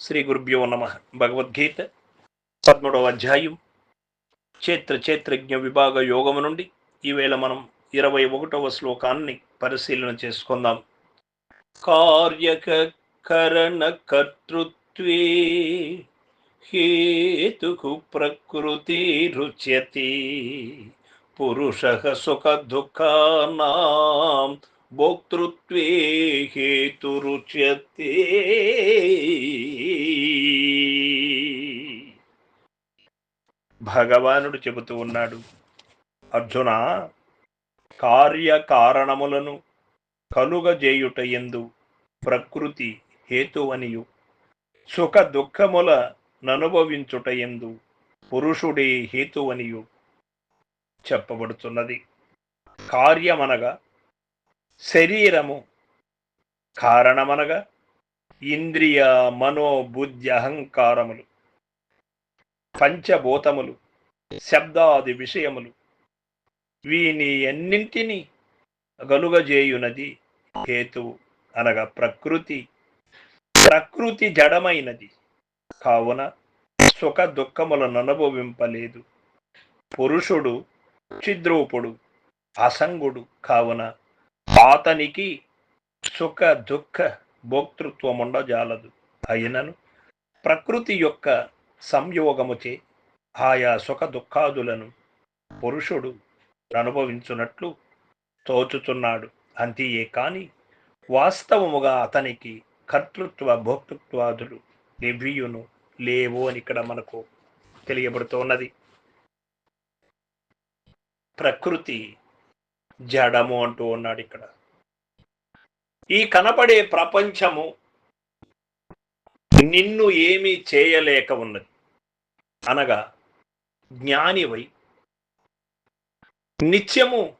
శ్రీ గురుభ్యో నమ. భగవద్గీత పద్మూడవ అధ్యాయం. క్షేత్ర క్షేత్రజ్ఞ విభాగ యోగము నుండి ఈవేళ మనం ఇరవై ఒకటవ శ్లోకాన్ని పరిశీలన చేసుకుందాం. కార్యక కరణ కర్తృత్వే హేతుకు ప్రకృతి రుచ్యతి పురుష సుఖ దుఃఖానాం భోక్తృత్వే హేతురుచ్యతే భగవానుడు చెబుతూ ఉన్నాడు అర్జున కార్యకారణములను కలుగజేయుట ఎందు ప్రకృతి హేతువనియు. సుఖ దుఃఖముల ననుభవించుట ఎందు పురుషుడే హేతువనియు చెప్పబడుతున్నది. కార్యమనగా శరీరము కారణమనగా ఇంద్రియ మనోబుద్ధి అహంకారములు పంచభూతములు శబ్దాది విషయములు. వీని అన్నింటినీ గలుగజేయునది హేతువు అనగా ప్రకృతి. ప్రకృతి జడమైనది. కావున సుఖ దుఃఖములను అనుభవింపలేదు పురుషుడు చిద్రూపుడు అసంగుడు. కావున అతనికి సుఖ దుఃఖ భోక్తృత్వముండజాలదు. అయినను ప్రకృతి యొక్క సంయోగముచే ఆయా సుఖ దుఃఖాదులను పురుషుడు అనుభవించున్నట్లు తోచుతున్నాడు అంతియే కాని వాస్తవముగా అతనికి కర్తృత్వ భోక్తృత్వాదులు ఎవ్వియును లేవు అని ఇక్కడ మనకు తెలియబడుతున్నది. ప్రకృతి జడము అంటూ ఉన్నాడు ఇక్కడ. ఈ కనపడే ప్రపంచము నిన్ను ఏమీ చేయలేక ఉన్నది. అనగా జ్ఞానివై నిత్యము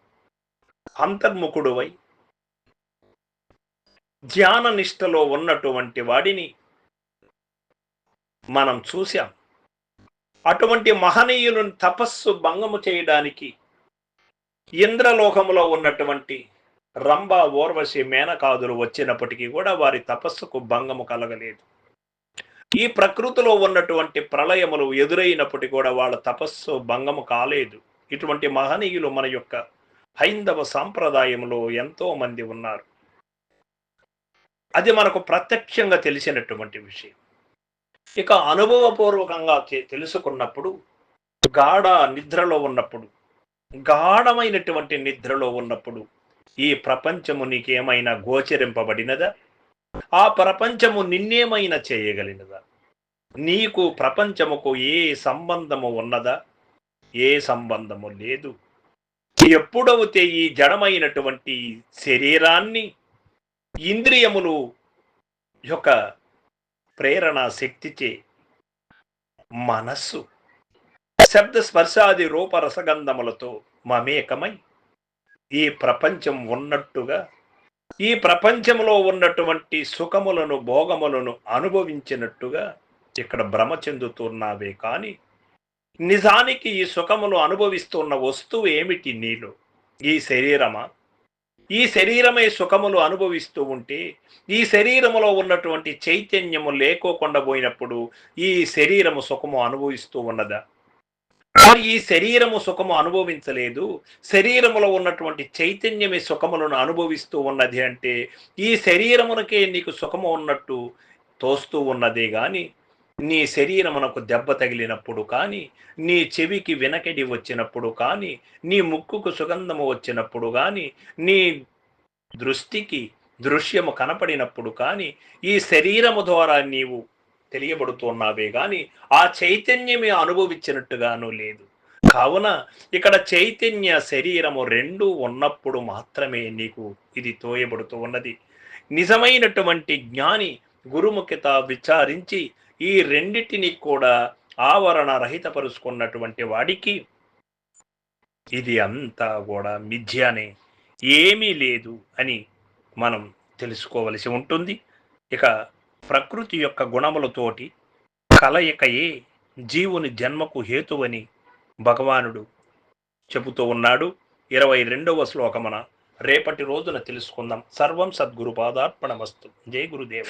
అంతర్ముఖుడువై ధ్యాన నిష్టలో ఉన్నటువంటి వాడిని మనం చూశాం. అటువంటి మహనీయులను తపస్సు భంగము చేయడానికి ఇంద్రలోకములో ఉన్నటువంటి రంభ ఓర్వశి మేనకాదులు వచ్చినప్పటికీ కూడా వారి తపస్సుకు భంగము కలగలేదు. ఈ ప్రకృతిలో ఉన్నటువంటి ప్రళయములు ఎదురైనప్పటికీ కూడా వాళ్ళ తపస్సు భంగము కాలేదు. ఇటువంటి మహనీయులు మన యొక్క హైందవ సాంప్రదాయంలో ఎంతో మంది ఉన్నారు. అది మనకు ప్రత్యక్షంగా తెలిసినటువంటి విషయం. ఇక అనుభవపూర్వకంగా తెలుసుకున్నప్పుడు గాఢ నిద్రలో ఉన్నప్పుడు గాఢమైనటువంటి నిద్రలో ఉన్నప్పుడు ఈ ప్రపంచము నీకేమైనా గోచరింపబడినదా? ఆ ప్రపంచము నిన్నేమైనా చేయగలిగినదా? నీకు ప్రపంచముకు ఏ సంబంధము ఉన్నదా? ఏ సంబంధము లేదు. ఎప్పుడవుతే ఈ జడమైనటువంటి శరీరాన్ని ఇంద్రియములు యొక్క ప్రేరణ శక్తిచే మనస్సు శబ్ద స్పర్శాది రూపరసగంధములతో మమేకమై ఈ ప్రపంచం ఉన్నట్టుగా ఈ ప్రపంచంలో ఉన్నటువంటి సుఖములను భోగములను అనుభవించినట్టుగా ఇక్కడ భ్రమ చెందుతున్నావే కానీ నిజానికి ఈ సుఖములు అనుభవిస్తున్న వస్తువు ఏమిటి నీలో? ఈ శరీరమా? ఈ శరీరమే సుఖములు అనుభవిస్తూ ఉంటే ఈ శరీరములో ఉన్నటువంటి చైతన్యము లేకోకుండా పోయినప్పుడు ఈ శరీరము సుఖము అనుభవిస్తూ ఉన్నదా? మరి ఈ శరీరము సుఖము అనుభవించలేదు. శరీరములో ఉన్నటువంటి చైతన్యమే సుఖములను అనుభవిస్తూ ఉన్నది అంటే ఈ శరీరమునకే నీకు సుఖము ఉన్నట్టు తోస్తూ ఉన్నదే గాని నీ శరీరమునకు దెబ్బ తగిలినప్పుడు కానీ నీ చెవికి వినకడి వచ్చినప్పుడు కానీ నీ ముక్కుకు సుగంధము వచ్చినప్పుడు కానీ నీ దృష్టికి దృశ్యము కనపడినప్పుడు కానీ ఈ శరీరము ద్వారా నీవు తెలియబడుతున్నావే గాని ఆ చైతన్యమే అనుభవించినట్టుగాను లేదు. కావున ఇక్కడ చైతన్య శరీరము రెండు ఉన్నప్పుడు మాత్రమే నీకు ఇది తోయబడుతూ ఉన్నది. నిజమైనటువంటి జ్ఞాని గురుముఖిత విచారించి ఈ రెండిటిని కూడా ఆవరణ రహితపరుచుకున్నటువంటి వాడికి ఇది అంతా కూడా మిథ్యానే ఏమీ లేదు అని మనం తెలుసుకోవలసి ఉంటుంది. ఇక ప్రకృతి యొక్క గుణములతోటి కలయికయే జీవుని జన్మకు హేతువని భగవానుడు చెబుతూ ఉన్నాడు. ఇరవై రెండవ శ్లోకమున రేపటి రోజున తెలుసుకుందాం. సర్వం సద్గురు పాదార్పణమస్తు జై గురుదేవ.